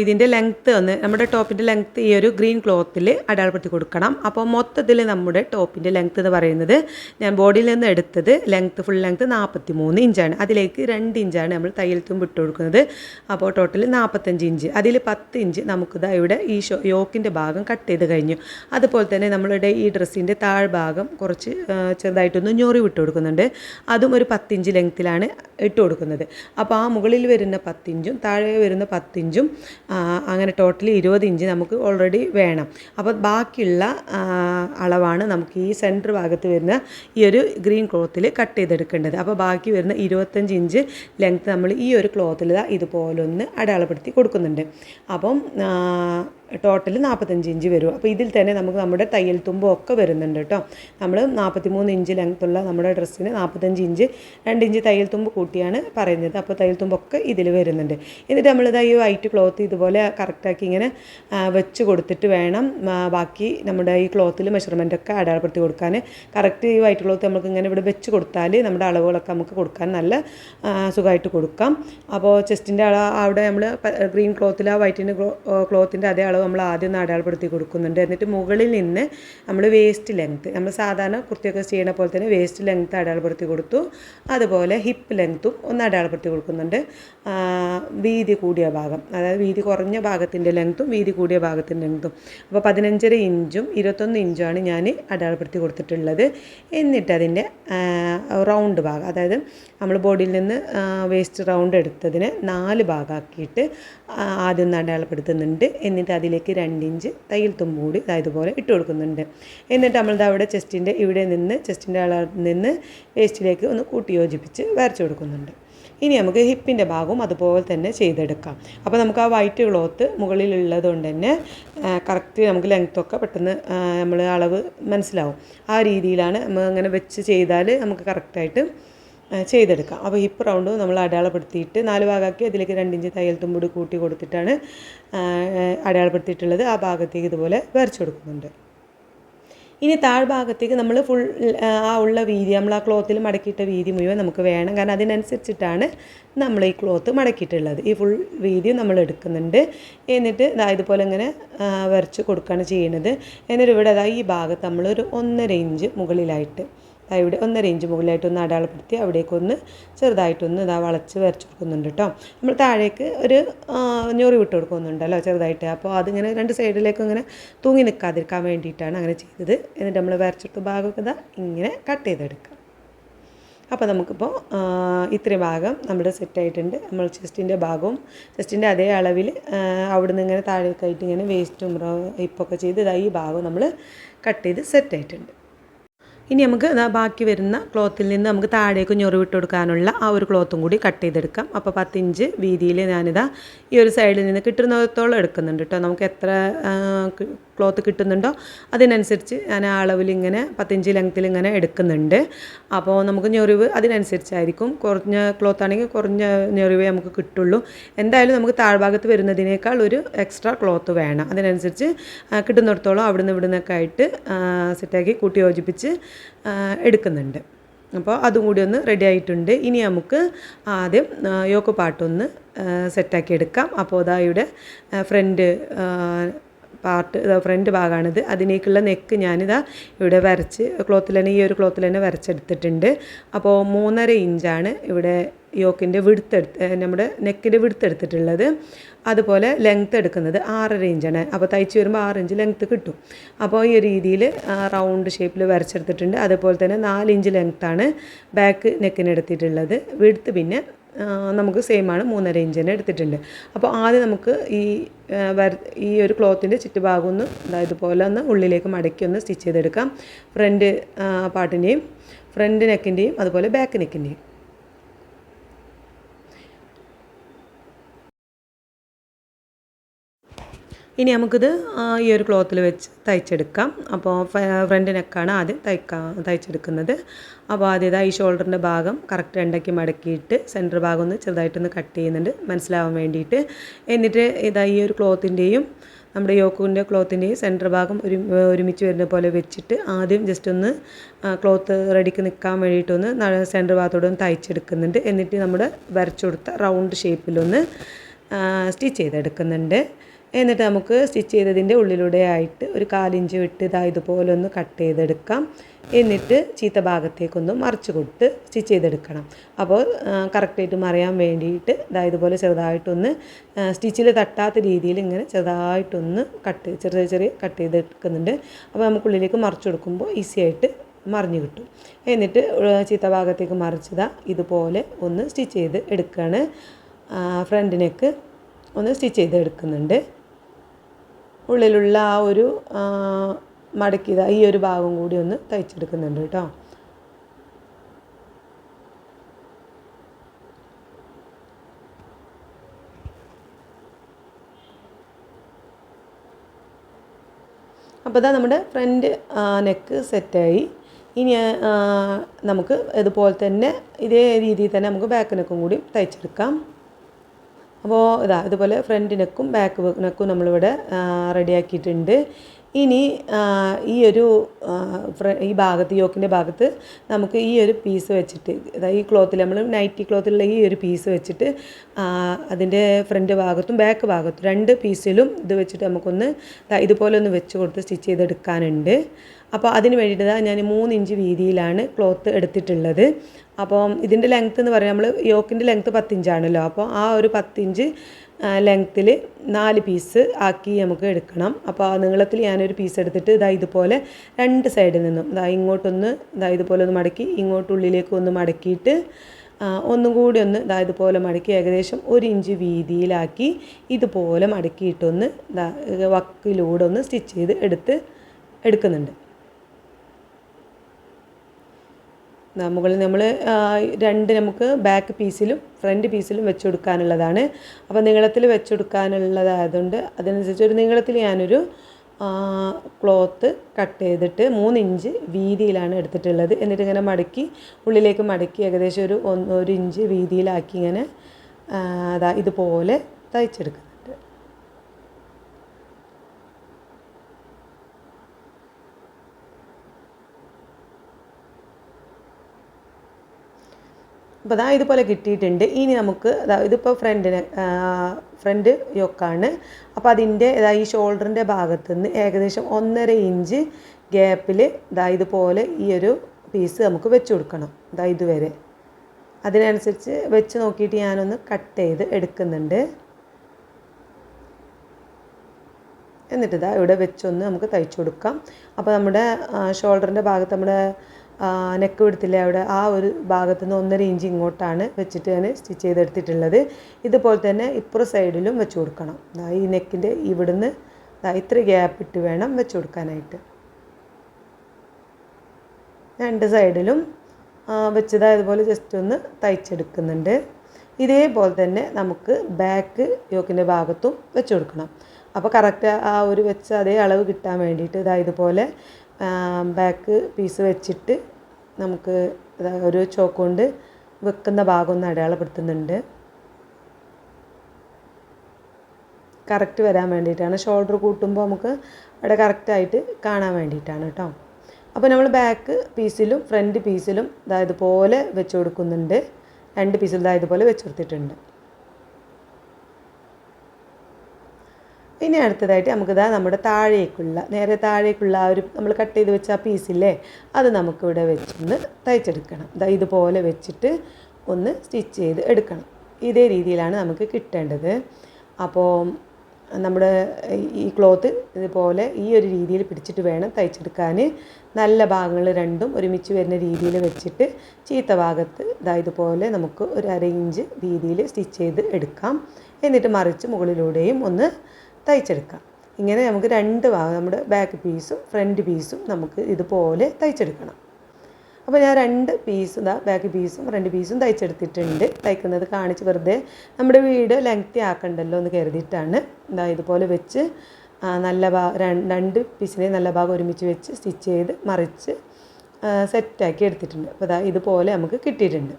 Speaker 1: ഇതിന്റെ ലെങ്ത്ത് ഒന്ന് നമ്മുടെ ടോപ്പിന്റെ ലെങ്ത്ത് ഈ ഒരു ഗ്രീൻ ക്ലോത്തിൽ അടയാളപ്പെടുത്തി കൊടുക്കണം. അപ്പോൾ മൊത്തത്തിൽ നമ്മുടെ ടോപ്പിന്റെ ലെങ്ത്ത് എന്ന് പറയുന്നത് ഞാൻ ബോഡിയിൽ നിന്ന് എടുത്തത് ലെങ്ത്ത് ഫുൾ ലെങ്ത്ത് നാൽപ്പത്തി മൂന്ന് ഇഞ്ചാണ്. അതിലേക്ക് രണ്ട് ഇഞ്ചാണ് നമ്മൾ തയ്യൽ തുമ്പ് ഇട്ട് കൊടുക്കുന്നത്. അപ്പോൾ ടോട്ടൽ നാൽപ്പത്തഞ്ച് ഇഞ്ച്. അതിൽ പത്ത് ഇഞ്ച് നമുക്കിതാ ഇവിടെ ഈ ഷോ യോക്കിന്റെ ഭാഗം കട്ട് ചെയ്ത് കഴിഞ്ഞു. അതുപോലെ തന്നെ നമ്മളുടെ ഈ ഡ്രസ്സിന്റെ താഴ്ഭാഗം കുറച്ച് ചെറുതായിട്ടൊന്ന് ഞൊറി വിട്ട് കൊടുക്കുന്നുണ്ട്. അതും ഒരു പത്തിഞ്ച് ലെങ്ത്തിലാണ് ഇട്ട് കൊടുക്കുന്നത്. അപ്പോൾ ആ മുകളിൽ വരുന്ന പത്തിഞ്ചും താഴെ വരുന്ന പത്തിഞ്ചും ആ, അങ്ങനെ ടോട്ടൽ ഇരുപത് ഇഞ്ച് നമുക്ക് ഓൾറെഡി വേണം. അപ്പോൾ ബാക്കിയുള്ള അളവാണ് നമുക്ക് ഈ സെന്റർ ഭാഗത്ത് വരുന്ന ഈ ഒരു ഗ്രീൻ ക്ലോത്തിൽ കട്ട് ചെയ്തെടുക്കേണ്ടത്. അപ്പോൾ ബാക്കി വരുന്ന ഇരുപത്തഞ്ച് ഇഞ്ച് ലെങ്ത്ത് നമ്മൾ ഈ ഒരു ക്ലോത്തിൽ ഇതുപോലൊന്ന് അടയാളപ്പെടുത്തി കൊടുക്കുന്നുണ്ട്. അപ്പം ടോട്ടൽ നാൽപ്പത്തഞ്ച് ഇഞ്ച് വരും. അപ്പോൾ ഇതിൽ തന്നെ നമുക്ക് നമ്മുടെ തയ്യൽ തുമ്പും ഒക്കെ വരുന്നുണ്ട് കേട്ടോ. നമ്മൾ നാൽപ്പത്തി മൂന്ന് ഇഞ്ച് ലെങ്ത്തുള്ള നമ്മുടെ ഡ്രസ്സിന് നാൽപ്പത്തഞ്ച് ഇഞ്ച് രണ്ട് ഇഞ്ച് തയ്യൽ തുമ്പ് കൂട്ടിയാണ് പറയുന്നത്. അപ്പോൾ തയ്യൽ തുമ്പൊക്കെ ഇതിൽ വരുന്നുണ്ട്. എന്നിട്ട് നമ്മളിത് ഈ വൈറ്റ് ക്ലോത്ത് ഇതുപോലെ കറക്റ്റാക്കി ഇങ്ങനെ വെച്ച് കൊടുത്തിട്ട് വേണം ബാക്കി നമ്മുടെ ഈ ക്ലോത്തിൽ മെഷർമെന്റ് ഒക്കെ അടയാളപ്പെടുത്തി കൊടുക്കാൻ. കറക്റ്റ് ഈ വൈറ്റ് ക്ലോത്ത് നമുക്ക് ഇങ്ങനെ ഇവിടെ വെച്ച് കൊടുത്താൽ നമ്മുടെ അളവുകളൊക്കെ നമുക്ക് കൊടുക്കാൻ നല്ല സുഖമായിട്ട് കൊടുക്കാം. അപ്പോൾ ചെസ്റ്റിന്റെ അളവ് അവിടെ നമ്മൾ ഗ്രീൻ ക്ലോത്തിൽ ആ വൈറ്റിന്റെ ക്ലോത്തിന്റെ അതേ അളവ് നമ്മൾ ആദ്യം ഒന്ന് അടയാളപ്പെടുത്തി കൊടുക്കുന്നുണ്ട്. എന്നിട്ട് മുകളിൽ നിന്ന് നമ്മൾ വേസ്റ്റ് ലെങ്ത്ത് നമ്മൾ സാധാരണ കുർത്തിയൊക്കെ ചെയ്യണ പോലെ തന്നെ വേസ്റ്റ് ലെങ്ത്ത് അടയാളപ്പെടുത്തി കൊടുത്തു. അതുപോലെ ഹിപ്പ് ലെങ്ത്തും ഒന്ന് അടയാളപ്പെടുത്തി കൊടുക്കുന്നുണ്ട്. വീതി കൂടിയ ഭാഗം അതായത് വീതി കുറഞ്ഞ ഭാഗത്തിന്റെ ലെങ്ത്തും വീതി കൂടിയ ഭാഗത്തിന്റെ ലെങ്ത്തും അപ്പോൾ പതിനഞ്ചര ഇഞ്ചും ഇരുപത്തൊന്ന് ഇഞ്ചുമാണ് ഞാൻ അടയാളപ്പെടുത്തി കൊടുത്തിട്ടുള്ളത്. എന്നിട്ട് അതിന്റെ റൗണ്ട് ഭാഗം അതായത് നമ്മൾ ബോഡിയിൽ നിന്ന് വേസ്റ്റ് റൗണ്ട് എടുത്തതിനെ നാല് ഭാഗമാക്കിയിട്ട് ആദ്യം ഒന്ന് അടയാളപ്പെടുത്തുന്നുണ്ട്. എന്നിട്ട് അതിലേക്ക് രണ്ടിഞ്ച് തയ്യൽ തുമ്പൂടി ഇതുപോലെ ഇട്ട് കൊടുക്കുന്നുണ്ട്. എന്നിട്ട് നമ്മളിത് അവിടെ ചെസ്റ്റിന്റെ ഇവിടെ നിന്ന് ചെസ്റ്റിന്റെ അളവിൽ നിന്ന് വേസ്റ്റിലേക്ക് ഒന്ന് കൂട്ടി യോജിപ്പിച്ച് വരച്ചു കൊടുക്കുന്നുണ്ട്. ഇനി നമുക്ക് ഹിപ്പിന്റെ ഭാഗവും അതുപോലെ തന്നെ ചെയ്തെടുക്കാം. അപ്പോൾ നമുക്ക് ആ വൈറ്റ് ക്ലോത്ത് മുകളിലുള്ളത് കൊണ്ട് തന്നെ കറക്റ്റ് നമുക്ക് ലെങ്ത്തൊക്കെ പെട്ടെന്ന് നമ്മൾ അളവ് മനസ്സിലാവും. ആ രീതിയിലാണ് നമ്മൾ അങ്ങനെ വെച്ച് ചെയ്താൽ നമുക്ക് കറക്റ്റായിട്ട് ചെയ്തെടുക്കാം. അപ്പോൾ ഹിപ്പ് റൗണ്ട് നമ്മൾ അടയാളപ്പെടുത്തിയിട്ട് നാല് ഭാഗമാക്കി അതിലേക്ക് രണ്ടിഞ്ച് തയ്യൽ തുമ്പൂടി കൂട്ടി കൊടുത്തിട്ടാണ് അടയാളപ്പെടുത്തിയിട്ടുള്ളത്. ആ ഭാഗത്തേക്ക് ഇതുപോലെ വരച്ചു കൊടുക്കുന്നുണ്ട്. ഇനി താഴ്ഭാഗത്തേക്ക് നമ്മൾ ഫുൾ ആ ഉള്ള വീതി നമ്മൾ ആ ക്ലോത്തിൽ മടക്കിയിട്ട വീതി മുഴുവൻ നമുക്ക് വേണം. കാരണം അതിനനുസരിച്ചിട്ടാണ് നമ്മൾ ഈ ക്ലോത്ത് മടക്കിയിട്ടുള്ളത്. ഈ ഫുൾ വീതി നമ്മൾ എടുക്കുന്നുണ്ട്. എന്നിട്ട് ദാ ഇതുപോലെ ഇങ്ങനെ വരച്ച് കൊടുക്കുകയാണ് ചെയ്യുന്നത്. എന്നിട്ട് ഇവിടെ ദാ ഈ ഭാഗത്ത് നമ്മളൊരു ഒന്നര ഇഞ്ച് മുകളിലായിട്ട് ഇവിടെ ഒന്നര ഇഞ്ച് മുകളിലായിട്ട് ഒന്ന് അടയാളപ്പെടുത്തി അവിടേക്കൊന്ന് ചെറുതായിട്ടൊന്ന് ഇതാ വളച്ച് വരച്ച് കൊടുക്കുന്നുണ്ട് കേട്ടോ. നമ്മൾ താഴേക്ക് ഒരു ഞൊറി വിട്ട് കൊടുക്കുന്നുണ്ടല്ലോ ചെറുതായിട്ട്. അപ്പോൾ അതിങ്ങനെ രണ്ട് സൈഡിലേക്കും ഇങ്ങനെ തൂങ്ങി നിൽക്കാതിരിക്കാൻ വേണ്ടിയിട്ടാണ് അങ്ങനെ ചെയ്തത്. എന്നിട്ട് നമ്മൾ വരച്ചെടുത്ത ഭാഗമൊക്കെ ഇതാ ഇങ്ങനെ കട്ട് ചെയ്തെടുക്കാം. അപ്പോൾ നമുക്കിപ്പോൾ ഇത്രയും ഭാഗം നമ്മുടെ സെറ്റായിട്ടുണ്ട് നമ്മൾ ചെസ്റ്റിന്റെ ഭാഗവും ചെസ്റ്റിന്റെ അതേ അളവിൽ അവിടുന്ന് ഇങ്ങനെ താഴേക്കായിട്ട് ഇങ്ങനെ വേസ്റ്റും ഹിപ്പൊക്കെ ചെയ്ത് ഇതായി ഈ ഭാഗം നമ്മൾ കട്ട് ചെയ്ത് സെറ്റായിട്ടുണ്ട് ഇനി നമുക്ക് ബാക്കി വരുന്ന ക്ലോത്തിൽ നിന്ന് നമുക്ക് താഴേക്ക് ഞൊറിവിട്ട് കൊടുക്കാനുള്ള ആ ഒരു ക്ലോത്തും കൂടി കട്ട് ചെയ്തെടുക്കാം. അപ്പോൾ പത്തിഞ്ച് വീതിയിൽ ഞാനിതാ ഈ ഒരു സൈഡിൽ നിന്ന് കിട്ടുന്നിടത്തോളം എടുക്കുന്നുണ്ട് കേട്ടോ നമുക്ക് എത്ര ക്ലോത്ത് കിട്ടുന്നുണ്ടോ? അതിനനുസരിച്ച് ഞാൻ ആ അളവിൽ ഇങ്ങനെ പത്തിഞ്ച് ലെങ്ത്തിൽ ഇങ്ങനെ എടുക്കുന്നുണ്ട്. അപ്പോൾ നമുക്ക് ഞെറിവ് അതിനനുസരിച്ചായിരിക്കും. കുറഞ്ഞ ക്ലോത്ത് ആണെങ്കിൽ കുറഞ്ഞ ഞെറിവേ നമുക്ക് കിട്ടുള്ളൂ. എന്തായാലും നമുക്ക് താഴ്ഭാഗത്ത് വരുന്നതിനേക്കാൾ ഒരു എക്സ്ട്രാ ക്ലോത്ത് വേണം. അതിനനുസരിച്ച് കിട്ടുന്നിടത്തോളം അവിടുന്ന് ഇവിടുന്നൊക്കെ ആയിട്ട് സെറ്റാക്കി കൂട്ടി യോജിപ്പിച്ച് എടുക്കുന്നുണ്ട്. അപ്പോൾ അതും കൂടി ഒന്ന് റെഡി ആയിട്ടുണ്ട്. ഇനി നമുക്ക് ആദ്യം യോക്ക് പാട്ടൊന്ന് സെറ്റാക്കി എടുക്കാം. അപ്പോൾ അതാ ഇവിടെ ഫ്രണ്ട് പാർട്ട് ഫ്രണ്ട് ഭാഗമാണിത് അതിനേക്കുള്ള നെക്ക് ഞാനിതാ ഇവിടെ വരച്ച് ക്ലോത്തിൽ തന്നെ ഈ ഒരു ക്ലോത്തിൽ തന്നെ വരച്ചെടുത്തിട്ടുണ്ട്. അപ്പോൾ മൂന്നര ഇഞ്ചാണ് ഇവിടെ യോക്കിന്റെ വിടുത്തെടുത്ത് നമ്മുടെ നെക്കിന്റെ വിടുത്തെടുത്തിട്ടുള്ളത് അതുപോലെ ലെങ്ത്ത് എടുക്കുന്നത് ആറര ഇഞ്ചാണ്. അപ്പോൾ തയ്ച്ച് വരുമ്പോൾ ആറ് ഇഞ്ച് ലെങ്ത്ത് കിട്ടും. അപ്പോൾ ഈ രീതിയിൽ റൗണ്ട് ഷേപ്പിൽ വരച്ചെടുത്തിട്ടുണ്ട്. അതുപോലെ തന്നെ നാല് ഇഞ്ച് ലെങ്ത്താണ് ബാക്ക് നെക്കിന് എടുത്തിട്ടുള്ളത്. വിടുത്ത് പിന്നെ നമുക്ക് സെയിം ആണ്. മൂന്നര ഇഞ്ച് തന്നെ എടുത്തിട്ടുണ്ട്. അപ്പോൾ ആദ്യം നമുക്ക് ഈ വര ഈ ഒരു ക്ലോത്തിന്റെ ചുറ്റുഭാഗം ഒന്ന് അതായത് ഇതുപോലെ ഒന്ന് ഉള്ളിലേക്ക് മടക്കി ഒന്ന് സ്റ്റിച്ച് ചെയ്തെടുക്കാം. ഫ്രണ്ട് പാട്ടിന്റെയും ഫ്രണ്ട് നെക്കിന്റെയും അതുപോലെ ബാക്ക് നെക്കിന്റെയും ഇനി നമുക്കിത് ഈ ഒരു ക്ലോത്തിൽ വെച്ച് തയ്ച്ചെടുക്കാം. അപ്പോൾ ഫ്രണ്ട് നെക്കാണ് ആദ്യം തയ്ക്കാൻ തയ്ച്ചെടുക്കുന്നത്. അപ്പോൾ ആദ്യം ഈ ഷോൾഡറിന്റെ ഭാഗം കറക്റ്റ് രണ്ടാക്കി മടക്കിയിട്ട് സെന്റർ ഭാഗം ഒന്ന് ചെറുതായിട്ടൊന്ന് കട്ട് ചെയ്യുന്നുണ്ട്. മനസ്സിലാവാൻ വേണ്ടിയിട്ട്. എന്നിട്ട് ഇതാ ഈ ഒരു ക്ലോത്തിന്റെയും നമ്മുടെ യോക്കുവിന്റെ ക്ലോത്തിന്റെയും സെന്റർ ഭാഗം ഒരു ഒരുമിച്ച് വരുന്ന പോലെ വെച്ചിട്ട് ആദ്യം ജസ്റ്റ് ഒന്ന് ക്ലോത്ത് റെഡിക്ക് നിൽക്കാൻ വേണ്ടിയിട്ടൊന്ന് സെന്റർ ഭാഗത്തോടെ ഒന്ന് തയ്ച്ചെടുക്കുന്നുണ്ട്. എന്നിട്ട് നമ്മുടെ വരച്ചു കൊടുത്ത റൗണ്ട് ഷേപ്പിലൊന്ന് സ്റ്റിച്ച് ചെയ്തെടുക്കുന്നുണ്ട്. എന്നിട്ട് നമുക്ക് സ്റ്റിച്ച് ചെയ്തതിന്റെ ഉള്ളിലൂടെ ആയിട്ട് ഒരു കാലിഞ്ച് വിട്ട് ഇതാ ഇതുപോലെ ഒന്ന് കട്ട് ചെയ്തെടുക്കാം. എന്നിട്ട് ചീത്ത ഭാഗത്തേക്കൊന്ന് മറിച്ച് കൊടുത്ത് സ്റ്റിച്ച് ചെയ്തെടുക്കണം. അപ്പോൾ കറക്റ്റായിട്ട് മറിയാൻ വേണ്ടിയിട്ട് ഇതാ ഇതുപോലെ ചെറുതായിട്ടൊന്ന് സ്റ്റിച്ചിൽ തട്ടാത്ത രീതിയിൽ ഇങ്ങനെ ചെറുതായിട്ടൊന്ന് കട്ട് ചെറിയ ചെറിയ കട്ട് ചെയ്തെടുക്കുന്നുണ്ട്. അപ്പോൾ നമുക്കുള്ളിലേക്ക് മറിച്ച് കൊടുക്കുമ്പോൾ ഈസി ആയിട്ട് മറിഞ്ഞ് കിട്ടും. എന്നിട്ട് ചീത്ത ഭാഗത്തേക്ക് മറിച്ചതാ ഇതുപോലെ ഒന്ന് സ്റ്റിച്ച് ചെയ്ത് എടുക്കുകയാണ് ഫ്രണ്ടിനേക്ക് ഒന്ന് സ്റ്റിച്ച് ചെയ്ത് എടുക്കുന്നുണ്ട് ഉള്ളിലുള്ള ആ ഒരു മടക്കിയത് ഈ ഒരു ഭാഗം കൂടി ഒന്ന് തയ്ച്ചെടുക്കുന്നുണ്ട് കേട്ടോ. അപ്പോൾ ഇതാ നമ്മുടെ ഫ്രണ്ട് നെക്ക് സെറ്റായി. ഇനി നമുക്ക് ഇതുപോലെ തന്നെ ഇതേ രീതിയിൽ തന്നെ നമുക്ക് ബാക്ക് നെക്കും കൂടി തയ്ച്ചെടുക്കാം. അപ്പോൾ ഇതാ ഇതുപോലെ ഫ്രണ്ട് നെക്കും ബാക്ക് നെക്കും നമ്മളിവിടെ റെഡിയാക്കിയിട്ടുണ്ട് ഇനി ഈ ഒരു ഈ ഭാഗത്ത് യോക്കിന്റെ ഭാഗത്ത് നമുക്ക് ഈ ഒരു പീസ് വെച്ചിട്ട് അതായത് ഈ ക്ലോത്തിൽ നമ്മൾ നൈറ്റി ക്ലോത്തിലുള്ള ഈ ഒരു പീസ് വെച്ചിട്ട് അതിന്റെ ഫ്രണ്ട് ഭാഗത്തും ബാക്ക് ഭാഗത്തും രണ്ട് പീസിലും ഇത് വെച്ചിട്ട് നമുക്കൊന്ന് ഇതുപോലെ ഒന്ന് വെച്ച് കൊടുത്ത് സ്റ്റിച്ച് ചെയ്തെടുക്കാനുണ്ട്. അപ്പോൾ അതിന് വേണ്ടിയിട്ട് ഞാൻ മൂന്ന് ഇഞ്ച് വീതിയിലാണ് ക്ലോത്ത് എടുത്തിട്ടുള്ളത്. അപ്പം ഇതിന്റെ ലെങ്ത്ത് എന്ന് പറയുന്നത് നമ്മൾ യോക്കിന്റെ ലെങ്ത്ത് പത്തിഞ്ചാണല്ലോ. അപ്പോൾ ആ ഒരു പത്തിഞ്ച് ലെങ്ത്തിൽ നാല് പീസ് ആക്കി നമുക്ക് എടുക്കണം. അപ്പോൾ ആ നീളത്തിൽ ഞാനൊരു പീസ് എടുത്തിട്ട് ഇതാ ഇതുപോലെ രണ്ട് സൈഡിൽ നിന്നും ഇതാ ഇങ്ങോട്ടൊന്ന് ഇതാ ഇതുപോലെ ഒന്ന് മടക്കി ഇങ്ങോട്ടുള്ളിലേക്ക് ഒന്ന് മടക്കിയിട്ട് ഒന്നും കൂടി ഒന്ന് ഇതാ ഇതുപോലെ മടക്കി ഏകദേശം ഒരു ഇഞ്ച് വീതിയിലാക്കി ഇതുപോലെ മടക്കിയിട്ടൊന്ന് ഇതാ വക്കിലൂടെ ഒന്ന് സ്റ്റിച്ച് ചെയ്ത് എടുത്ത് എടുക്കുന്നുണ്ട്. മുകളിൽ നമ്മൾ രണ്ട് നമുക്ക് ബാക്ക് പീസിലും ഫ്രണ്ട് പീസിലും വെച്ച് കൊടുക്കാനുള്ളതാണ് അപ്പോൾ നീളത്തിൽ വെച്ച് കൊടുക്കാനുള്ളതായതുകൊണ്ട് അതിനനുസരിച്ച് ഒരു നീളത്തിൽ ഞാനൊരു ക്ലോത്ത് കട്ട് ചെയ്തിട്ട് മൂന്ന് ഇഞ്ച് വീതിയിലാണ് എടുത്തിട്ടുള്ളത്. എന്നിട്ട് ഇങ്ങനെ മടക്കി ഉള്ളിലേക്ക് മടക്കി ഏകദേശം ഒരു ഒരു ഇഞ്ച് വീതിയിലാക്കി ഇങ്ങനെ അതാ ഇതുപോലെ തയ്ച്ചെടുക്കുക. അപ്പോൾ അതാ ഇതുപോലെ കിട്ടിയിട്ടുണ്ട്. ഇനി നമുക്ക് ഇതിപ്പോൾ ഫ്രണ്ടിന് ഫ്രണ്ട് യൊക്കാണ്. അപ്പോൾ അതിന്റെ ഇതാ ഈ ഷോൾഡറിന്റെ ഭാഗത്ത് നിന്ന് ഏകദേശം ഒന്നര ഇഞ്ച് ഗ്യാപ്പിൽ ഇതാ ഇതുപോലെ ഈ ഒരു പീസ് നമുക്ക് വെച്ച് കൊടുക്കണം ഇതാ ഇതുവരെ. അതിനനുസരിച്ച് വെച്ച് നോക്കിയിട്ട് ഞാനൊന്ന് കട്ട് ചെയ്ത് എടുക്കുന്നുണ്ട്. എന്നിട്ട് ഇതാ ഇവിടെ വെച്ചൊന്ന് നമുക്ക് തയ്ച്ചു കൊടുക്കാം. അപ്പോൾ നമ്മുടെ ഷോൾഡറിന്റെ ഭാഗത്ത് നമ്മുടെ നെക്ക് പിടുത്തില്ലേ അവിടെ ആ ഒരു ഭാഗത്തു നിന്ന് ഒന്നര ഇഞ്ച് ഇങ്ങോട്ടാണ് വെച്ചിട്ട് ഞാൻ സ്റ്റിച്ച് ചെയ്തെടുത്തിട്ടുള്ളത്. ഇതുപോലെ തന്നെ ഇപ്പുറ സൈഡിലും വെച്ച് കൊടുക്കണം. ഈ നെക്കിന്റെ ഇവിടുന്ന് ഇത്ര ഗ്യാപ്പ് ഇട്ട് വേണം വെച്ച് കൊടുക്കാനായിട്ട്. രണ്ട് സൈഡിലും വെച്ചത് അതുപോലെ ജസ്റ്റ് ഒന്ന് തയ്ച്ചെടുക്കുന്നുണ്ട്. ഇതേപോലെ തന്നെ നമുക്ക് ബാക്ക് യോക്കിന്റെ ഭാഗത്തും വെച്ച് കൊടുക്കണം. അപ്പോൾ കറക്റ്റ് ആ ഒരു വെച്ച് അതേ അളവ് കിട്ടാൻ വേണ്ടിയിട്ട് ഇതാ ഇതുപോലെ ബാക്ക് പീസ് വെച്ചിട്ട് നമുക്ക് ഒരു ചോക്ക് കൊണ്ട് വെക്കുന്ന ഭാഗം ഒന്ന് അടയാളപ്പെടുത്തുന്നുണ്ട്. കറക്റ്റ് വരാൻ വേണ്ടിയിട്ടാണ്. ഷോൾഡർ കൂട്ടുമ്പോൾ നമുക്ക് അവിടെ കറക്റ്റായിട്ട് കാണാൻ വേണ്ടിയിട്ടാണ് കേട്ടോ അപ്പോൾ നമ്മൾ ബാക്ക് പീസിലും ഫ്രണ്ട് പീസിലും അതായത് പോലെ വെച്ച് കൊടുക്കുന്നുണ്ട്. രണ്ട് പീസിൽ ഇതായതുപോലെ വെച്ച് കൊടുത്തിട്ടുണ്ട്. ഇനി അടുത്തതായിട്ട് നമുക്കിതാ നമ്മുടെ താഴേക്കുള്ള നേരെ താഴേക്കുള്ള ആ ഒരു നമ്മൾ കട്ട് ചെയ്ത് വെച്ച ആ പീസില്ലേ അത് നമുക്കിവിടെ വെച്ചൊന്ന് തയ്ച്ചെടുക്കണം. ഇതാ ഇതുപോലെ വെച്ചിട്ട് ഒന്ന് സ്റ്റിച്ച് ചെയ്ത് എടുക്കണം. ഇതേ രീതിയിലാണ് നമുക്ക് കിട്ടേണ്ടത്. അപ്പോൾ നമ്മുടെ ഈ ക്ലോത്ത് ഇതുപോലെ ഈ ഒരു രീതിയിൽ പിടിച്ചിട്ട് വേണം തയ്ച്ചെടുക്കാൻ. നല്ല ഭാഗങ്ങൾ രണ്ടും ഒരുമിച്ച് വരുന്ന രീതിയിൽ വെച്ചിട്ട് ചീത്ത ഭാഗത്ത് ഇതാ ഇതുപോലെ നമുക്ക് ഒരു അര ഇഞ്ച് വീതിയിൽ സ്റ്റിച്ച് ചെയ്ത് എടുക്കാം. എന്നിട്ട് മറിച്ച് മുകളിലൂടെയും ഒന്ന് തയ്ച്ചെടുക്കാം. ഇങ്ങനെ നമുക്ക് രണ്ട് ഭാഗം നമ്മുടെ ബാക്ക് പീസും ഫ്രണ്ട് പീസും നമുക്ക് ഇതുപോലെ തയ്ച്ചെടുക്കണം. അപ്പോൾ ഞാൻ രണ്ട് പീസ് ഇതാ ബാക്ക് പീസും ഫ്രണ്ട് പീസും തയ്ച്ചെടുത്തിട്ടുണ്ട്. തയ്ക്കുന്നത് കാണിച്ച് വെറുതെ നമ്മുടെ വീട് ലെങ്ത്തി ആക്കണ്ടല്ലോ എന്ന് കരുതിയിട്ടാണ്. ഇതാ ഇതുപോലെ വെച്ച് നല്ല ഭാഗം രണ്ട് പീസിനെ നല്ല ഭാഗം ഒരുമിച്ച് വെച്ച് സ്റ്റിച്ച് ചെയ്ത് മറിച്ച് സെറ്റാക്കി എടുത്തിട്ടുണ്ട്. അപ്പോൾ ഇതാ ഇതുപോലെ നമുക്ക് കിട്ടിയിട്ടുണ്ട്.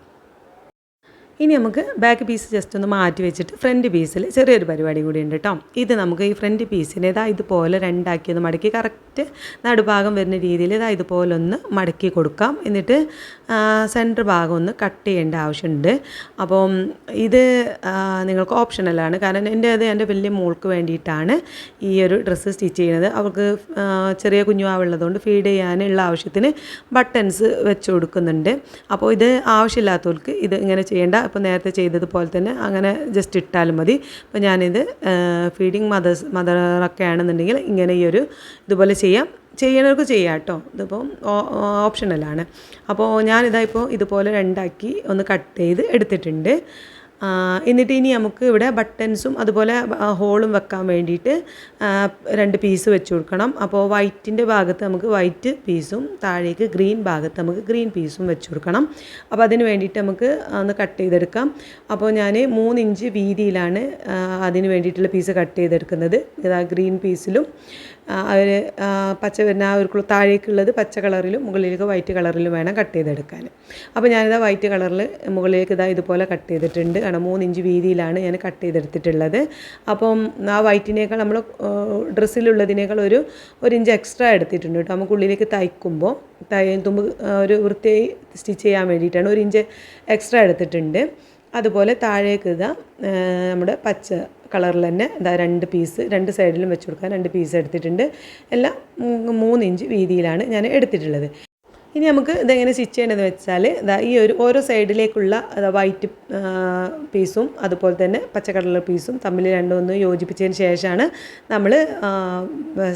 Speaker 1: ഇനി നമുക്ക് ബാക്ക് പീസ് ജസ്റ്റ് ഒന്ന് മാറ്റി വെച്ചിട്ട് ഫ്രണ്ട് പീസിൽ ചെറിയൊരു പരിപാടി കൂടി ഉണ്ട് കേട്ടോ ഇത് നമുക്ക് ഈ ഫ്രണ്ട് പീസിനെ ഇതാ ഇതുപോലെ രണ്ടാക്കി ഒന്ന് മടക്കി കറക്റ്റ് നടുഭാഗം വരുന്ന രീതിയിൽ ഇതാ ഇതുപോലെ ഒന്ന് മടക്കി കൊടുക്കാം. എന്നിട്ട് സെന്റർ ഭാഗം ഒന്ന് കട്ട് ചെയ്യേണ്ട ആവശ്യമുണ്ട്. അപ്പം ഇത് നിങ്ങൾക്ക് ഓപ്ഷണലാണ് കാരണം എന്റെ അത് എന്റെ വലിയ മോൾക്ക് വേണ്ടിയിട്ടാണ് ഈ ഒരു ഡ്രസ്സ് സ്റ്റിച്ച് ചെയ്യുന്നത്. അവൾക്ക് ആ, ചെറിയ കുഞ്ഞുവാവുള്ളതുകൊണ്ട് ഫീഡ് ചെയ്യാനുള്ള ആവശ്യത്തിന് ബട്ടൺസ് വെച്ച് കൊടുക്കുന്നുണ്ട്. അപ്പോൾ ഇത് ആവശ്യമില്ലാത്തവർക്ക് ഇത് ഇങ്ങനെ ചെയ്യേണ്ട ഇപ്പോൾ നേരത്തെ ചെയ്തതുപോലെ തന്നെ അങ്ങനെ ജസ്റ്റ് ഇട്ടാലും മതി. അപ്പോൾ ഞാനിത് ഫീഡിങ് മദേഴ്സ് മദറൊക്കെ ആണെന്നുണ്ടെങ്കിൽ ഇങ്ങനെ ഈ ഒരു ഇതുപോലെ ചെയ്യാം. ചെയ്യണവർക്ക് ചെയ്യാം കേട്ടോ. ഇതിപ്പം ഓപ്ഷണലാണ് അപ്പോൾ ഞാനിതാ ഇപ്പോൾ ഇതുപോലെ രണ്ടാക്കി ഒന്ന് കട്ട് ചെയ്ത് എടുത്തിട്ടുണ്ട്. എന്നിട്ട് ഇനി നമുക്ക് ഇവിടെ ബട്ടൺസും അതുപോലെ ഹോളും വെക്കാൻ വേണ്ടിയിട്ട് രണ്ട് പീസ് വെച്ച് കൊടുക്കണം. അപ്പോൾ വൈറ്റിന്റെ ഭാഗത്ത് നമുക്ക് വൈറ്റ് പീസും താഴേക്ക് ഗ്രീൻ ഭാഗത്ത് നമുക്ക് ഗ്രീൻ പീസും വെച്ച് കൊടുക്കണം. അപ്പോൾ അതിന് വേണ്ടിയിട്ട് നമുക്ക് ഒന്ന് കട്ട് ചെയ്തെടുക്കാം. അപ്പോൾ ഞാൻ മൂന്ന് ഇഞ്ച് വീതിയിലാണ് അതിന് വേണ്ടിയിട്ടുള്ള പീസ് കട്ട് ചെയ്തെടുക്കുന്നത്. ഇതാ ഗ്രീൻ പീസിലും അവർ പച്ച പിന്നെ ആ ഒരു താഴേക്കുള്ളത് പച്ച കളറിലും മുകളിലേക്ക് വൈറ്റ് കളറിലും വേണം കട്ട് ചെയ്തെടുക്കാൻ. അപ്പോൾ ഞാനിതാ വൈറ്റ് കളറിൽ മുകളിലേക്ക് ഇതാ ഇതുപോലെ കട്ട് ചെയ്തിട്ടുണ്ട്. കാരണം മൂന്ന് ഇഞ്ച് വീതിയിലാണ് ഞാൻ കട്ട് ചെയ്തെടുത്തിട്ടുള്ളത്. അപ്പം ആ വൈറ്റിനേക്കാൾ നമ്മൾ ഡ്രസ്സിലുള്ളതിനേക്കാൾ ഒരു ഒരു ഇഞ്ച് എക്സ്ട്രാ എടുത്തിട്ടുണ്ട് കേട്ടോ. നമുക്ക് ഉള്ളിലേക്ക് തയ്ക്കുമ്പോൾ തയ്യുമ്പോൾ ഒരു വൃത്തിയായി സ്റ്റിച്ച് ചെയ്യാൻ വേണ്ടിയിട്ടാണ് ഒരു ഇഞ്ച് എക്സ്ട്രാ എടുത്തിട്ടുണ്ട്. അതുപോലെ താഴേക്ക് ഇതാ നമ്മുടെ പച്ച കളറിൽ തന്നെ എന്താ രണ്ട് പീസ് രണ്ട് സൈഡിലും വെച്ച് കൊടുക്കാൻ രണ്ട് പീസ് എടുത്തിട്ടുണ്ട്. എല്ലാം മൂന്നിഞ്ച് വീതിയിലാണ് ഞാൻ എടുത്തിട്ടുള്ളത്. ഇനി നമുക്ക് ഇതെങ്ങനെ സ്റ്റിച്ച് ചെയ്യേണ്ടതെന്ന് വെച്ചാൽ ഇതാ ഈ ഒരു ഓരോ സൈഡിലേക്കുള്ള വൈറ്റ് പീസും അതുപോലെ തന്നെ പച്ച കളർ പീസും തമ്മിൽ രണ്ടും ഒന്ന് യോജിപ്പിച്ചതിന് ശേഷമാണ് നമ്മൾ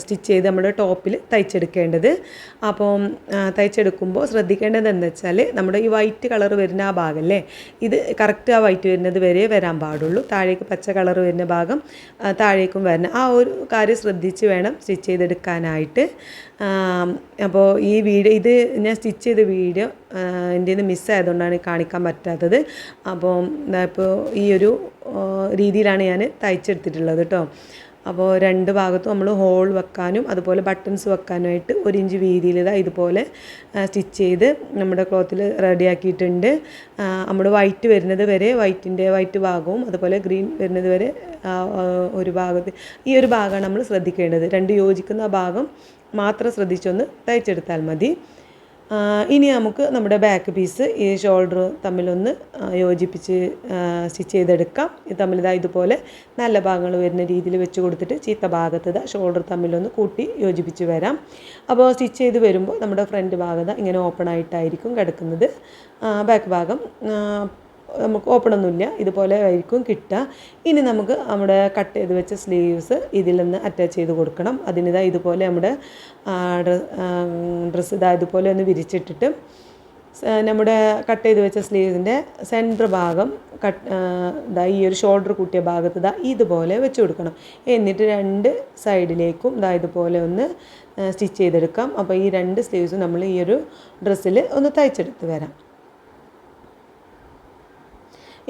Speaker 1: സ്റ്റിച്ച് ചെയ്ത് നമ്മുടെ ടോപ്പിൽ തയ്ച്ചെടുക്കേണ്ടത്. അപ്പോൾ തയ്ച്ചെടുക്കുമ്പോൾ ശ്രദ്ധിക്കേണ്ടത് എന്താ വെച്ചാൽ നമ്മുടെ ഈ വൈറ്റ് കളർ വരുന്ന ആ ഭാഗമല്ലേ ഇത് കറക്റ്റ് ആ വൈറ്റ് വരുന്നത് വരെ വരാൻ പാടുള്ളൂ. താഴേക്ക് പച്ച കളർ വരുന്ന ഭാഗം താഴേക്കും വരണം. ആ ഒരു കാര്യം ശ്രദ്ധിച്ച് വേണം സ്റ്റിച്ച് ചെയ്തെടുക്കാനായിട്ട്. അപ്പോൾ ഈ വീഡിയോ ഇത് ഞാൻ സ്റ്റിച്ച് ചെയ്ത വീഡിയോ എന്റെ നിന്ന് മിസ്സായതുകൊണ്ടാണ് കാണിക്കാൻ പറ്റാത്തത്. അപ്പോൾ ഇപ്പോൾ ഈ ഒരു രീതിയിലാണ് ഞാൻ തയ്ച്ചെടുത്തിട്ടുള്ളത് കേട്ടോ അപ്പോൾ രണ്ട് ഭാഗത്തും നമ്മൾ ഹോൾ വെക്കാനും അതുപോലെ ബട്ടൺസ് വെക്കാനുമായിട്ട് ഒരു ഇഞ്ച് വീതിയിൽ ഇതാ ഇതുപോലെ സ്റ്റിച്ച് ചെയ്ത് നമ്മുടെ ക്ലോത്തിൽ റെഡിയാക്കിയിട്ടുണ്ട് നമ്മുടെ വൈറ്റ് വരുന്നത് വരെ വൈറ്റിന്റെ വൈറ്റ് ഭാഗവും അതുപോലെ ഗ്രീൻ വരുന്നത് വരെ ഒരു ഭാഗത്ത് ഈ ഒരു ഭാഗമാണ് നമ്മൾ ശ്രദ്ധിക്കേണ്ടത്. രണ്ട് യോജിക്കുന്ന ഭാഗം മാത്രം ശ്രദ്ധിച്ചൊന്ന് തയ്ച്ചെടുത്താൽ മതി. ഇനി നമുക്ക് നമ്മുടെ ബാക്ക് പീസ് ഈ ഷോൾഡർ തമ്മിലൊന്ന് യോജിപ്പിച്ച് സ്റ്റിച്ച് ചെയ്തെടുക്കാം. തമ്മിൽ ഇതാ ഇതുപോലെ നല്ല ഭാഗങ്ങൾ വരുന്ന രീതിയിൽ വെച്ച് കൊടുത്തിട്ട് ചീത്ത ഭാഗത്ത് ഇതാ ഷോൾഡർ തമ്മിലൊന്ന് കൂട്ടി യോജിപ്പിച്ച് വരാം. അപ്പോൾ സ്റ്റിച്ച് ചെയ്ത് വരുമ്പോൾ നമ്മുടെ ഫ്രണ്ട് ഭാഗത ഇങ്ങനെ ഓപ്പൺ ആയിട്ടായിരിക്കും കിടക്കുന്നത്. ബാക്ക് ഭാഗം നമുക്ക് ഓപ്പൺ ഒന്നുമില്ല. ഇതുപോലെ ആയിരിക്കും കിട്ടുക. ഇനി നമുക്ക് നമ്മുടെ കട്ട് ചെയ്ത് വെച്ച സ്ലീവ്സ് ഇതിൽ നിന്ന് അറ്റാച്ച് ചെയ്ത് കൊടുക്കണം. അതിനിതാ ഇതുപോലെ നമ്മുടെ ഡ്രസ്സ് ഇതാ ഇതുപോലെ ഒന്ന് വിരിച്ചിട്ടിട്ട് നമ്മുടെ കട്ട് ചെയ്ത് വെച്ച സ്ലീവ്സിന്റെ സെന്റർ ഭാഗം കട്ട് ഇതാ ഈ ഒരു ഷോൾഡർ കൂട്ടിയ ഭാഗത്ത് ഇതാ ഇതുപോലെ വെച്ച് കൊടുക്കണം. എന്നിട്ട് രണ്ട് സൈഡിലേക്കും ഇതാ ഇതുപോലെ ഒന്ന് സ്റ്റിച്ച് ചെയ്തെടുക്കാം. അപ്പോൾ ഈ രണ്ട് സ്ലീവ്സും നമ്മൾ ഈ ഒരു ഡ്രസ്സിൽ ഒന്ന് തയ്ച്ചെടുത്ത് വരാം.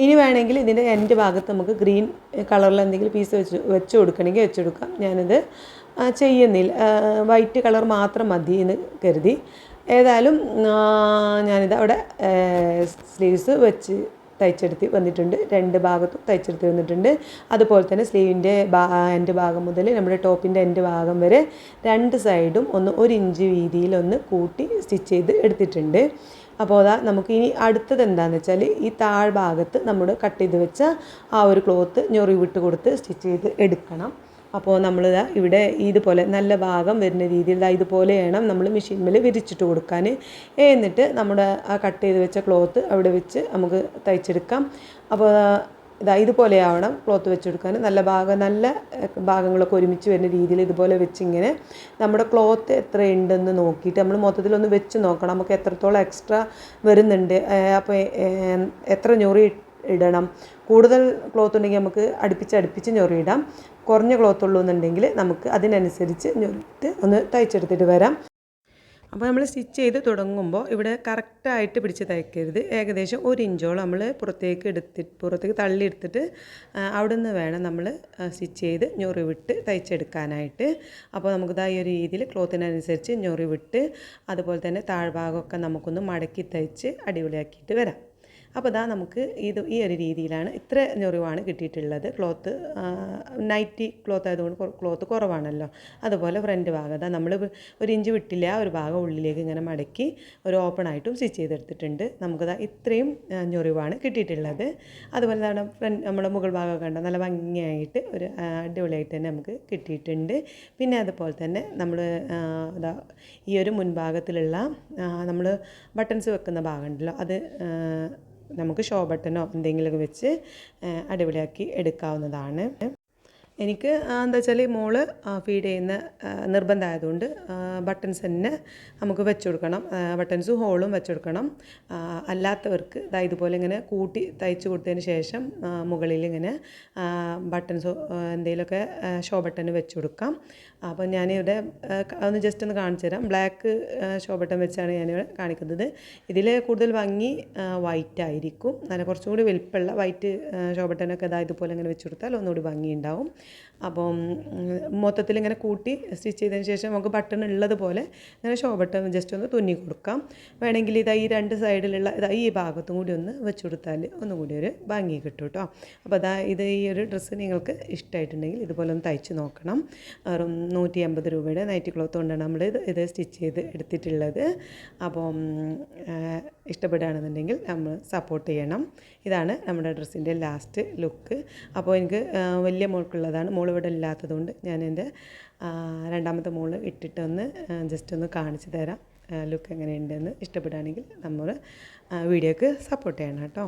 Speaker 1: ഇനി വേണമെങ്കിൽ ഇതിന്റെ എന്റെ ഭാഗത്ത് നമുക്ക് ഗ്രീൻ കളറിൽ എന്തെങ്കിലും പീസ് വെച്ച് വെച്ച് കൊടുക്കണമെങ്കിൽ വെച്ച് കൊടുക്കാം. ഞാനിത് ചെയ്യുന്നില്ല വൈറ്റ് കളർ മാത്രം മതി എന്ന് കരുതി. ഏതായാലും ഞാനിത് അവിടെ സ്ലീവ്സ് വെച്ച് തയ്ച്ചെടുത്ത് വന്നിട്ടുണ്ട്. രണ്ട് ഭാഗത്തും തയ്ച്ചെടുത്ത് വന്നിട്ടുണ്ട്. അതുപോലെ തന്നെ സ്ലീവിന്റെ എന്റെ ഭാഗം മുതൽ നമ്മുടെ ടോപ്പിന്റെ എന്റെ ഭാഗം വരെ രണ്ട് സൈഡും ഒന്ന് ഒരു ഇഞ്ച് വീതിയിൽ ഒന്ന് കൂട്ടി സ്റ്റിച്ച് ചെയ്ത് എടുത്തിട്ടുണ്ട്. അപ്പോൾ അതാ നമുക്ക് ഇനി അടുത്തത് എന്താണെന്ന് വെച്ചാൽ ഈ താഴ്ഭാഗത്ത് നമ്മൾ കട്ട് ചെയ്ത് വെച്ച ആ ഒരു ക്ലോത്ത് ഞൊറി വിട്ട് കൊടുത്ത് സ്റ്റിച്ച് ചെയ്ത് എടുക്കണം. അപ്പോൾ നമ്മൾ ഇവിടെ ഇതുപോലെ നല്ല ഭാഗം വരുന്ന രീതിയിൽ ഇതുപോലെ വേണം നമ്മൾ മെഷീൻമേൽ വിരിച്ചിട്ട് കൊടുക്കാൻ എന്നിട്ട് നമ്മുടെ ആ കട്ട് ചെയ്ത് വെച്ച ക്ലോത്ത് അവിടെ വെച്ച് നമുക്ക് തയ്ച്ചെടുക്കാം. അപ്പോൾ ഇതാ ഇതുപോലെ ആവണം ക്ലോത്ത് വെച്ചെടുക്കാൻ. നല്ല ഭാഗം നല്ല ഭാഗങ്ങളൊക്കെ ഒരുമിച്ച് വരുന്ന രീതിയിൽ ഇതുപോലെ വെച്ചിങ്ങനെ നമ്മുടെ ക്ലോത്ത് എത്ര ഉണ്ടെന്ന് നോക്കിയിട്ട് നമ്മൾ മൊത്തത്തിലൊന്ന് വെച്ച് നോക്കണം. നമുക്ക് എത്രത്തോളം എക്സ്ട്രാ വരുന്നുണ്ട്. അപ്പോൾ എത്ര ഞൊറി ഇടണം. കൂടുതൽ ക്ലോത്ത് ഉണ്ടെങ്കിൽ നമുക്ക് അടുപ്പിച്ച് അടുപ്പിച്ച് ഞൊറിയിടാം. കുറഞ്ഞ ക്ലോത്ത് ഉള്ളൂ എന്നുണ്ടെങ്കിൽ നമുക്ക് അതിനനുസരിച്ച് ഞൊറിട്ട് ഒന്ന് തയ്ച്ചെടുത്തിട്ട് വരാം. അപ്പോൾ നമ്മൾ സ്റ്റിച്ച് ചെയ്ത് തുടങ്ങുമ്പോൾ ഇവിടെ കറക്റ്റായിട്ട് പിടിച്ച് തയ്ക്കരുത്. ഏകദേശം ഒരു ഇഞ്ചോളം നമ്മൾ പുറത്തേക്ക് എടുത്തിട്ട് പുറത്തേക്ക് തള്ളി എടുത്തിട്ട് ആ, അവിടെ നിന്ന് വേണം നമ്മൾ സ്റ്റിച്ച് ചെയ്ത് ഞൊറി വിട്ട് തയ്ച്ചെടുക്കാനായിട്ട്. അപ്പോൾ നമുക്ക് ഈ ഒരു രീതിയിൽ ക്ലോത്തിനനുസരിച്ച് ഞൊറി വിട്ട് അതുപോലെ തന്നെ താഴ്ഭാഗമൊക്കെ നമുക്കൊന്ന് മടക്കി തയ്ച്ച് അടിപൊളിയാക്കിയിട്ട് വരാം. അപ്പോൾ ഇതാ നമുക്ക് ഇത് ഈ ഒരു രീതിയിലാണ് ഇത്ര ഞൊറിവാണ് കിട്ടിയിട്ടുള്ളത്. ക്ലോത്ത് നൈറ്റി ക്ലോത്ത് ആയതുകൊണ്ട് ക്ലോത്ത് കുറവാണല്ലോ. അതുപോലെ ഫ്രണ്ട് ഭാഗം അതാ നമ്മൾ ഒരു ഇഞ്ച് വിട്ടില്ല ഒരു ഭാഗം ഉള്ളിലേക്ക് ഇങ്ങനെ മടക്കി ഒരു ഓപ്പൺ ആയിട്ടും സ്റ്റിച്ച് ചെയ്തെടുത്തിട്ടുണ്ട്. നമുക്കിതാ ഇത്രയും ഞൊറിവാണ് കിട്ടിയിട്ടുള്ളത്. അതുപോലെ തന്നെ ഫ്രണ്ട് നമ്മുടെ മുകൾ ഭാഗമൊക്കെ കണ്ട നല്ല ഭംഗിയായിട്ട് ഒരു അടിപൊളിയായിട്ട് തന്നെ നമുക്ക് കിട്ടിയിട്ടുണ്ട്. പിന്നെ അതുപോലെ തന്നെ നമ്മൾ ഇതാ ഈ ഒരു മുൻഭാഗത്തിലുള്ള നമ്മൾ ബട്ടൺസ് വെക്കുന്ന ഭാഗമുണ്ടല്ലോ അത് നമുക്ക് ഷോ ബട്ടണോ എന്തെങ്കിലുമൊക്കെ വെച്ച് അടിപൊളിയാക്കി എടുക്കാവുന്നതാണ്. എനിക്ക് എന്താ വെച്ചാൽ മോൾ ഫീഡ് ചെയ്യുന്ന നിർബന്ധമായതുകൊണ്ട് ബട്ടൺസ് തന്നെ നമുക്ക് വെച്ച് കൊടുക്കണം. ബട്ടൺസും ഹോളും വെച്ച് കൊടുക്കണം. അല്ലാത്തവർക്ക് ദാ ഇതുപോലെ ഇങ്ങനെ കൂട്ടി തയ്ച്ച് കൊടുത്തതിന് ശേഷം മുകളിൽ ഇങ്ങനെ ബട്ടൺസോ എന്തെങ്കിലുമൊക്കെ ഷോ ബട്ടൺ വെച്ച് കൊടുക്കാം. അപ്പോൾ ഞാനിവിടെ ഒന്ന് ജസ്റ്റ് ഒന്ന് കാണിച്ചു തരാം. ബ്ലാക്ക് ശോഭട്ടം വെച്ചാണ് ഞാനിവിടെ കാണിക്കുന്നത്. ഇതിൽ കൂടുതൽ ഭംഗി വൈറ്റ് ആയിരിക്കും. നല്ല കുറച്ചും കൂടി വലിപ്പമുള്ള വൈറ്റ് ശോഭട്ടനൊക്കെ ഇതാ ഇതുപോലെ ഇങ്ങനെ വെച്ച് കൊടുത്താൽ ഒന്നുകൂടി ഭംഗി ഉണ്ടാവും അപ്പം മൊത്തത്തിൽ ഇങ്ങനെ കൂട്ടി സ്റ്റിച്ച് ചെയ്തതിന് ശേഷം നമുക്ക് ബട്ടൺ ഉള്ളതുപോലെ ഇങ്ങനെ ഷോ ബട്ടൺ ജസ്റ്റ് ഒന്ന് തുന്നി കൊടുക്കാം. വേണമെങ്കിൽ ഇതാ ഈ രണ്ട് സൈഡിലുള്ള ഇതാ ഈ ഭാഗത്തും കൂടി ഒന്ന് വെച്ച് കൊടുത്താൽ ഒന്നും കൂടി ഒരു ഭംഗി കിട്ടും കേട്ടോ അപ്പോൾ അതാ ഇത് ഈ ഒരു ഡ്രസ്സ് നിങ്ങൾക്ക് ഇഷ്ടമായിട്ടുണ്ടെങ്കിൽ ഇതുപോലെ ഒന്ന് തയ്ച്ച് നോക്കണം. നൂറ്റി അമ്പത് രൂപയുടെ നൈറ്റി ക്ലോത്ത് കൊണ്ടാണ് നമ്മൾ ഇത് ഇത് സ്റ്റിച്ച് ചെയ്ത് എടുത്തിട്ടുള്ളത്. അപ്പം ഇഷ്ടപ്പെടുകയാണെന്നുണ്ടെങ്കിൽ നമ്മൾ സപ്പോർട്ട് ചെയ്യണം. ഇതാണ് നമ്മുടെ ഡ്രസ്സിന്റെ ലാസ്റ്റ് ലുക്ക്. അപ്പോൾ എനിക്ക് വലിയ മോൾക്കുള്ളതാണ്. മോൾ ഇവിടെ ഇല്ലാത്തതുകൊണ്ട് ഞാൻ എന്റെ രണ്ടാമത്തെ മോൾ ഇട്ടിട്ടൊന്ന് ജസ്റ്റ് ഒന്ന് കാണിച്ചു തരാം. ലുക്ക് എങ്ങനെയുണ്ടെന്ന് ഇഷ്ടപ്പെടുകയാണെങ്കിൽ നമ്മൾ വീഡിയോക്ക് സപ്പോർട്ട് ചെയ്യണം കേട്ടോ.